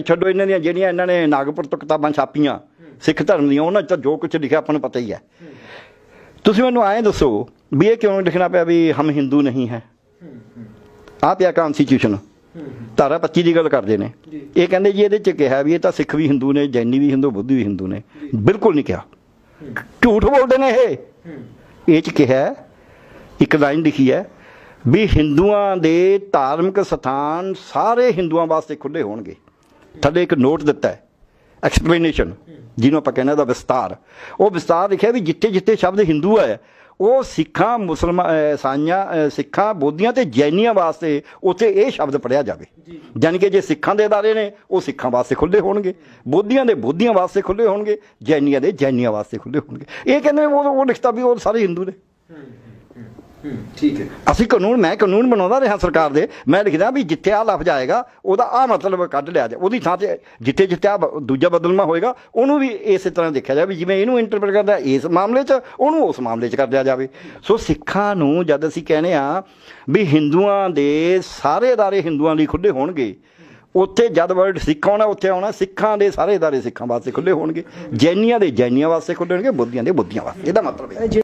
ਛੱਡੋ ਇਹਨਾਂ ਦੀਆਂ ਜਿਹੜੀਆਂ ਇਹਨਾਂ ਨੇ ਨਾਗਪੁਰ ਤੋਂ ਕਿਤਾਬਾਂ ਛਾਪੀਆਂ ਸਿੱਖ ਧਰਮ ਦੀਆਂ ਉਹਨਾਂ 'ਚ ਜੋ ਕੁਝ ਲਿਖਿਆ ਆਪਾਂ ਨੂੰ ਪਤਾ ਹੀ ਹੈ। ਤੁਸੀਂ ਮੈਨੂੰ ਐਂ ਦੱਸੋ ਵੀ ਇਹ ਕਿਉਂ ਲਿਖਣਾ ਪਿਆ ਵੀ ਹਮ ਹਿੰਦੂ ਨਹੀਂ ਹੈ? ਆ ਪਿਆ ਕਨਸਟੀਟਿਊਸ਼ਨ ਧਾਰਾ 25 ਦੀ ਗੱਲ ਕਰਦੇ ਨੇ। ਇਹ ਕਹਿੰਦੇ ਜੀ ਇਹਦੇ ਚ ਕਿਹਾ ਵੀ ਇਹ ਤਾਂ ਸਿੱਖ ਵੀ ਹਿੰਦੂ ਨੇ ਜੈਨੀ ਵੀ ਹਿੰਦੂ ਬੁੱਧੀ ਵੀ ਹਿੰਦੂ ਨੇ। ਬਿਲਕੁਲ ਨਹੀਂ ਕਿਹਾ। ਝੂਠ ਬੋਲਦੇ ਨੇ ਇਹ। ਇਹ ਚ ਕਿਹਾ ਇੱਕ ਲਾਈਨ ਲਿਖੀ ਹੈ ਵੀ ਹਿੰਦੂਆਂ ਦੇ ਧਾਰਮਿਕ ਸਥਾਨ ਸਾਰੇ ਹਿੰਦੂਆਂ ਵਾਸਤੇ ਖੁੱਲੇ ਹੋਣਗੇ। ਥੱਲੇ ਇੱਕ ਨੋਟ ਦਿੱਤਾ ਹੈ ਐਕਸਪਲੇਨੇਸ਼ਨ ਜਿਹਨੂੰ ਆਪਾਂ ਕਹਿੰਦੇ ਦਾ ਵਿਸਤਾਰ। ਉਹ ਵਿਸਤਾਰ ਲਿਖਿਆ ਵੀ ਜਿੱਥੇ ਜਿੱਥੇ ਸ਼ਬਦ ਹਿੰਦੂ ਹੈ ਉਹ ਸਿੱਖਾਂ ਮੁਸਲਮਾਨ ਸਾਈਆਂ ਸਿੱਖਾਂ ਬੋਧੀਆਂ ਤੇ ਜੈਨੀਆਂ ਵਾਸਤੇ ਉੱਥੇ ਇਹ ਸ਼ਬਦ ਪੜਿਆ ਜਾਵੇ। ਯਾਨੀ ਕਿ ਜੇ ਸਿੱਖਾਂ ਦੇ ਅਦਾਰੇ ਨੇ ਉਹ ਸਿੱਖਾਂ ਵਾਸਤੇ ਖੁੱਲੇ ਹੋਣਗੇ। ਬੋਧੀਆਂ ਦੇ ਬੋਧੀਆਂ ਵਾਸਤੇ ਖੁੱਲੇ ਹੋਣਗੇ ਜੈਨੀਆਂ ਦੇ ਜੈਨੀਆਂ ਵਾਸਤੇ ਖੁੱਲੇ ਹੋਣਗੇ। ਇਹ ਕਹਿੰਦੇ ਉਹ ਉਹ ਲਿਖਤਾ ਵੀ ਉਹ ਸਾਰੇ ਹਿੰਦੂ ਨੇ। ਠੀਕ ਹੈ। ਅਸੀਂ ਕਾਨੂੰਨ, ਮੈਂ ਕਾਨੂੰਨ ਬਣਾਉਂਦਾ ਰਿਹਾ ਸਰਕਾਰ ਦੇ। ਮੈਂ ਲਿਖਦਾ ਵੀ ਜਿੱਥੇ ਆ ਲਫ਼ਜ਼ ਆਏਗਾ, ਉਹਦਾ ਆ ਮਤਲਬ ਕੱਢ ਲਿਆ ਜਾਏ। ਉਹਦੀ ਥਾਂ ਤੇ ਜਿੱਥੇ ਜਿੱਥੇ ਆ ਦੂਜਾ ਬਦਲਮਾ ਹੋਏਗਾ, ਉਹਨੂੰ ਵੀ ਇਸੇ ਤਰ੍ਹਾਂ ਦੇਖਿਆ ਜਾਵੇ ਜਿਵੇਂ ਇਹਨੂੰ ਇੰਟਰਪ੍ਰੀਟ ਕਰਦਾ ਇਸ ਮਾਮਲੇ 'ਚ, ਉਹਨੂੰ ਉਸ ਮਾਮਲੇ 'ਚ ਕਰ ਦਿਆ ਜਾਵੇ। ਸੋ ਸਿੱਖਾਂ ਨੂੰ ਜਦ ਅਸੀਂ ਕਹਿੰਦੇ ਆ ਵੀ ਹਿੰਦੂਆਂ ਦੇ ਸਾਰੇ ਅਦਾਰੇ ਹਿੰਦੂਆਂ ਲਈ ਖੁੱਲੇ ਹੋਣਗੇ, ਉੱਥੇ ਜਦ ਵਰਡ ਸਿੱਖ ਆਉਣਾ, ਉੱਥੇ ਆਉਣਾ, ਸਿੱਖਾਂ ਦੇ ਸਾਰੇ ਅਦਾਰੇ ਸਿੱਖਾਂ ਵਾਸਤੇ ਖੁੱਲੇ ਹੋਣਗੇ। ਜੈਨੀਆਂ ਦੇ ਜੈਨੀਆਂ ਵਾਸਤੇ ਖੁੱਲੇ ਹੋਣਗੇ, ਬੁੱਧੀਆਂ ਦੇ ਬੁੱਧੀਆਂ ਵਾਸਤੇ। ਇਹਦਾ ਮਤਲਬ ਹੈ।